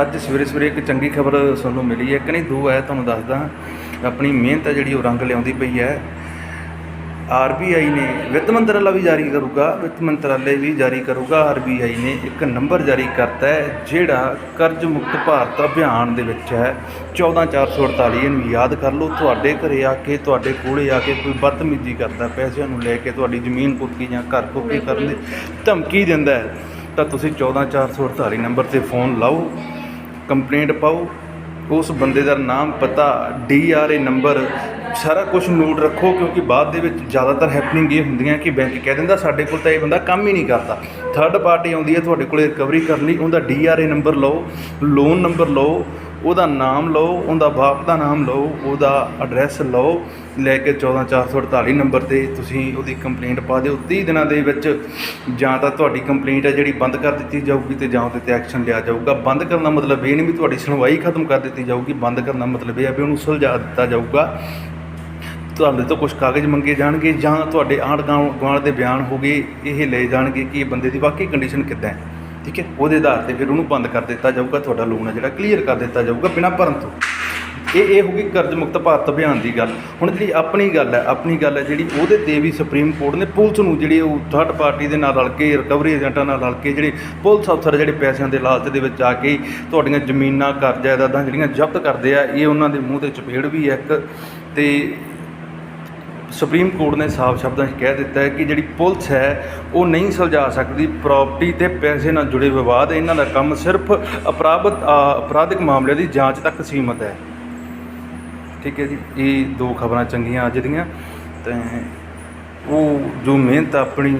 ਅੱਜ ਸਵੇਰੇ ਸਵੇਰੇ ਇੱਕ ਚੰਗੀ ਖਬਰ ਸਾਨੂੰ ਮਿਲੀ ਹੈ। ਕਿ ਨਹੀਂ ਦੋ ਹੈ ਤੁਹਾਨੂੰ ਦੱਸਦਾ ਆਪਣੀ ਮਿਹਨਤ ਹੈ ਜਿਹੜੀ ਉਹ ਰੰਗ ਲਿਆਉਂਦੀ ਪਈ ਹੈ। ਆਰਬੀਆਈ ਨੇ ਵਿੱਤ ਮੰਤਰਾਲਾ ਵੀ ਜਾਰੀ ਕਰੂਗਾ ਵਿੱਤ ਮੰਤਰਾਲੇ ਵੀ ਜਾਰੀ ਕਰੂਗਾ। ਆਰਬੀਆਈ ਨੇ ਇੱਕ ਨੰਬਰ ਜਾਰੀ ਕਰਤਾ ਹੈ ਜਿਹੜਾ ਕਰਜ਼ ਮੁਕਤ ਭਾਰਤ ਅਭਿਆਨ ਦੇ ਵਿੱਚ ਹੈ। 14448 ਇਹਨੂੰ ਯਾਦ ਕਰ ਲਓ। ਤੁਹਾਡੇ ਘਰੇ ਆ ਕੇ ਤੁਹਾਡੇ ਕੋਲੇ ਆ ਕੇ ਕੋਈ ਬਦਤਮੀਜ਼ੀ ਕਰਦਾ ਪੈਸਿਆਂ ਨੂੰ ਲੈ ਕੇ ਤੁਹਾਡੀ ਜ਼ਮੀਨ ਕੁੱਕੀ ਜਾਂ ਘਰ ਕੁੱਕੀ ਕਰਨ ਦੀ ਧਮਕੀ ਦਿੰਦਾ ਹੈ। ਤਾਂ ਤੁਸੀਂ 14448 ਨੰਬਰ ਤੇ ਫੋਨ ਲਾਓ। ਕੰਪਲੇਂਟ ਪਾਓ, ਉਸ ਬੰਦੇ ਦਾ ਨਾਮ ਪਤਾ ਡੀਆਰਏ ਨੰਬਰ, ਸਾਰਾ ਕੁਝ ਨੋਟ ਰੱਖੋ ਕਿਉਂਕਿ ਬਾਅਦ ਦੇ ਵਿੱਚ ਜ਼ਿਆਦਾਤਰ ਹੈਪਨਿੰਗ ਇਹ ਹੁੰਦੀਆਂ ਕਿ ਬੈਂਕ ਕਹਿ ਦਿੰਦਾ ਸਾਡੇ ਕੋਲ ਤਾਂ ਇਹ ਬੰਦਾ ਕੰਮ ਹੀ ਨਹੀਂ ਕਰਦਾ। ਥਰਡ ਪਾਰਟੀ ਆਉਂਦੀ ਹੈ, ਤੁਹਾਡੇ ਕੋਲੇ ਰਿਕਵਰੀ ਕਰਨ ਲਈ ਉਹਦਾ ਡੀਆਰਏ ਨੰਬਰ ਲਓ ਲੋਨ ਨੰਬਰ ਲਓ ਉਹਦਾ ਨਾਮ ਲਓ, ਉਹਦਾ ਬਾਪ ਦਾ ਨਾਮ ਲਓ, ਉਹਦਾ ਐਡਰੈਸ ਲਓ, ਲੈ ਕੇ 14448 ਨੰਬਰ ਤੇ ਤੁਸੀਂ ਉਹਦੀ ਕੰਪਲੇਂਟ ਪਾ ਦਿਓ। 30 ਦਿਨਾਂ ਦੇ ਵਿੱਚ ਜਾਂ ਤਾਂ ਤੁਹਾਡੀ ਕੰਪਲੇਂਟ ਹੈ ਜਿਹੜੀ ਬੰਦ ਕਰ ਦਿੱਤੀ ਜਾਊਗੀ ਤੇ ਜਾਂ ਉਹਦੇ ਤੇ ਐਕਸ਼ਨ ਲਿਆ ਜਾਊਗਾ। ਬੰਦ ਕਰਨ ਦਾ ਮਤਲਬ ਇਹ ਨਹੀਂ ਵੀ ਤੁਹਾਡੀ ਸੁਣਵਾਈ ਖਤਮ ਕਰ ਦਿੱਤੀ ਜਾਊਗੀ। ਬੰਦ ਕਰਨ ਦਾ ਮਤਲਬ ਇਹ ਹੈ ਵੀ ਉਹਨੂੰ ਸੁਲਝਾ ਦਿੱਤਾ ਜਾਊਗਾ। ਤੁਹਾਡੇ ਤੋਂ ਕੁਝ ਕਾਗਜ਼ ਮੰਗੇ ਜਾਣਗੇ ਜਾਂ ਤੁਹਾਡੇ ਆਂਢ ਗੁਆਂਢ ਗੁਆਂਢ ਦੇ ਬਿਆਨ ਹੋਗੇ ਇਹ ਲਏ ਜਾਣਗੇ ਕਿ ਇਹ ਬੰਦੇ ਦੀ ਵਾਕਈ ਕੰਡੀਸ਼ਨ ਕਿੱਦਾਂ ਹੈ। ਠੀਕ ਹੈ? ਉਹਦੇ ਆਧਾਰ ਤੇ ਫਿਰ ਉਹਨੂੰ ਬੰਦ ਕਰ ਦਿੱਤਾ ਜਾਊਗਾ, ਤੁਹਾਡਾ ਲੋਨ ਹੈ ਜਿਹੜਾ ਕਲੀਅਰ ਕਰ ਦਿੱਤਾ ਜਾਊਗਾ ਬਿਨਾਂ ਭਰਨ ਤੋਂ। ਇਹ ਇਹ ਹੋ ਗਈ ਕਰਜ਼ ਮੁਕਤ ਭਾਰਤ ਅਭਿਆਨ ਦੀ ਗੱਲ। ਹੁਣ ਜਿਹੜੀ ਆਪਣੀ ਗੱਲ ਹੈ, ਆਪਣੀ ਗੱਲ ਹੈ ਜਿਹੜੀ ਉਹਦੇ ਤੇ ਵੀ ਸੁਪਰੀਮ ਕੋਰਟ ਨੇ ਪੁਲਿਸ ਨੂੰ ਜਿਹੜੀ ਉਹ ਥਰਡ ਪਾਰਟੀ ਦੇ ਨਾਲ ਰਲ ਕੇ ਰਿਕਵਰੀ ਏਜੰਟਾਂ ਨਾਲ ਰਲ ਕੇ ਜਿਹੜੇ ਪੁਲਿਸ ਅਫਸਰ ਜਿਹੜੇ ਪੈਸਿਆਂ ਦੇ ਲਾਲਚ ਦੇ ਵਿੱਚ ਆ ਕੇ ਤੁਹਾਡੀਆਂ ਜ਼ਮੀਨਾਂ ਘਰ ਜਾਇਦਾਦਾਂ ਜਿਹੜੀਆਂ ਜ਼ਬਤ ਕਰਦੇ ਆ, ਇਹ ਉਹਨਾਂ ਦੇ ਮੂੰਹ ਤੇ ਚਪੇੜ ਵੀ ਹੈ ਇੱਕ। ਤੇ ਸੁਪਰੀਮ ਕੋਰਟ ਨੇ ਸਾਫ਼ ਸ਼ਬਦਾਂ 'ਚ ਕਹਿ ਦਿੱਤਾ ਹੈ ਕਿ ਜਿਹੜੀ ਪੁਲਿਸ ਹੈ ਉਹ ਨਹੀਂ ਸੁਲਝਾ ਸਕਦੀ ਪ੍ਰਾਪਰਟੀ ਤੇ ਪੈਸੇ ਨਾਲ ਜੁੜੇ ਵਿਵਾਦ। ਇਹਨਾਂ ਦਾ ਕੰਮ ਸਿਰਫ ਅਪਰਾਧਿਕ ਅ, ਅਪਰਾਧਿਕ ਮਾਮਲਿਆਂ ਦੀ ਜਾਂਚ ਤੱਕ ਸੀਮਤ ਹੈ। ਠੀਕ ਹੈ ਜੀ ਇਹ ਦੋ ਖਬਰਾਂ ਚੰਗੀਆਂ ਅੱਜ ਦੀਆਂ। ਤੇ ਉਹ ਜੋ ਮਿਹਨਤ ਆਪਣੀ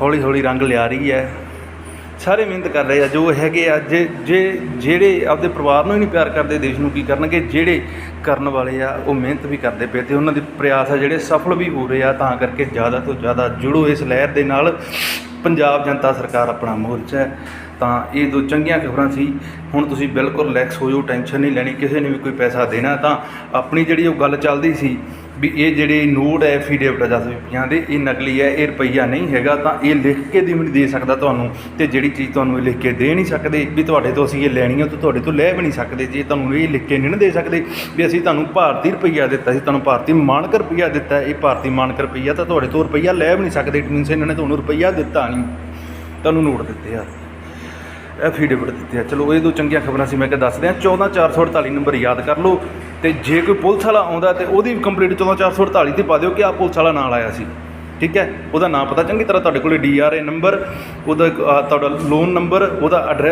ਹੌਲੀ ਹੌਲੀ ਰੰਗ ਲਿਆ ਰਹੀ ਹੈ ਸਾਰੇ ਮਿਹਨਤ ਕਰ ਰਹੇ ਆ, ਜੋ ਹੈਗੇ ਆ, ਜੇ ਜੇ, ਜਿਹੜੇ ਆਪਦੇ ਪਰਿਵਾਰ ਨੂੰ ਹੀ ਨਹੀਂ ਪਿਆਰ ਕਰਦੇ ਦੇਸ਼ ਨੂੰ ਕੀ ਕਰਨਗੇ, ਜਿਹੜੇ ਕਰਨ ਵਾਲੇ ਆ, ਉਹ ਮਿਹਨਤ ਵੀ ਕਰਦੇ ਪਏ ਤੇ ਉਹਨਾਂ ਦੇ ਪ੍ਰਯਾਸ ਆ ਜਿਹੜੇ ਸਫਲ ਵੀ ਹੋ ਰਹੇ ਆ, ਤਾਂ ਕਰਕੇ ਜ਼ਿਆਦਾ ਤੋਂ ਜ਼ਿਆਦਾ ਜੁੜੋ ਇਸ ਲਹਿਰ ਦੇ ਨਾਲ। ਪੰਜਾਬ ਜਨਤਾ ਸਰਕਾਰ ਆਪਣਾ ਮੋਰਚਾ ਹੈ, ਤਾਂ ਇਹ ਦੋ ਚੰਗੀਆਂ ਖਬਰਾਂ ਸੀ। ਹੁਣ ਤੁਸੀਂ ਬਿਲਕੁਲ ਰਿਲੈਕਸ ਹੋ ਜਾਓ ਟੈਨਸ਼ਨ ਨਹੀਂ ਲੈਣੀ, ਕਿਸੇ ਨੇ ਵੀ ਕੋਈ ਪੈਸਾ ਦੇਣਾ ਤਾਂ ਆਪਣੀ ਜਿਹੜੀ ਉਹ ਗੱਲ ਚੱਲਦੀ ਸੀ ਵੀ ਇਹ ਜਿਹੜੇ ਨੋਟ ਹੈ ਐਫੀਡੇਵਿਟ 10 ਰੁਪਈਆਂ ਦੇ, ਇਹ ਨਕਲੀ ਹੈ, ਇਹ ਰੁਪਈਆ ਨਹੀਂ ਹੈਗਾ, ਤਾਂ ਇਹ ਲਿਖ ਕੇ ਦੀ ਵੀ ਨਹੀਂ ਦੇ ਸਕਦਾ ਤੁਹਾਨੂੰ ਤੇ ਜਿਹੜੀ ਚੀਜ਼ ਤੁਹਾਨੂੰ ਇਹ ਲਿਖ ਕੇ ਦੇ ਨਹੀਂ ਸਕਦੇ ਵੀ ਤੁਹਾਡੇ ਤੋਂ ਅਸੀਂ ਇਹ ਲੈਣੀ ਹੈ ਤਾਂ ਤੁਹਾਡੇ ਤੋਂ ਲੈ ਵੀ ਨਹੀਂ ਸਕਦੇ। ਜੇ ਤੁਹਾਨੂੰ ਇਹ ਲਿਖ ਕੇ ਨਹੀਂ ਨਾ ਦੇ ਸਕਦੇ ਵੀ ਅਸੀਂ ਤੁਹਾਨੂੰ ਭਾਰਤੀ ਰੁਪਈਆ ਦਿੱਤਾ ਸੀ, ਤੁਹਾਨੂੰ ਭਾਰਤੀ ਮਾਨਕ ਰੁਪਈਆ ਦਿੱਤਾ ਇਹ ਭਾਰਤੀ ਮਾਨਕ ਰੁਪਈਆ, ਤਾਂ ਤੁਹਾਡੇ ਤੋਂ ਰੁਪਈਆ ਲੈ ਵੀ ਨਹੀਂ ਸਕਦੇ ਇਟ ਮੀਨਸ ਇਹਨਾਂ ਨੇ ਤੁਹਾਨੂੰ ਰੁਪਈਆ ਦਿੱਤਾ ਨਹੀਂ। ਤੁਹਾਨੂੰ ਨੋਟ ਦਿੱਤੇ ਆ। ਐਫੀਡੇਵਿਟ ਦਿੱਤੇ ਆ। ਚਲੋ, ਇਹ ਦੋ ਚੰਗੀਆਂ ਖਬਰਾਂ ਸੀ, ਮੈਂ ਕਿ ਦੱਸ ਦਿਆਂ 14448 ਨੰਬਰ ਯਾਦ ਕਰ ਲਓ। ਤੇ ਜੇ ਕੋਈ ਪੁਲਿਸ ਵਾਲਾ ਆਉਂਦਾ ਤੇ ਉਹਦੀ ਵੀ ਕੰਪਲੀਟ 14448 ਤੇ ਪਾ ਦਿਓ ਕਿ ਆ ਪੁਲਿਸ ਵਾਲਾ ਨਾਲ ਆਇਆ ਸੀ। ਠੀਕ ਹੈ? ਉਹਦਾ ਨਾਮ ਪਤਾ ਚੰਗੀ ਤਰ੍ਹਾਂ ਤੁਹਾਡੇ ਕੋਲੇ ਡੀਆਰਏ ਨੰਬਰ ਉਹਦਾ ਤੁਹਾਡਾ ਲੋਨ ਨੰਬਰ ਉਹਦਾ ਐਡਰੈਸ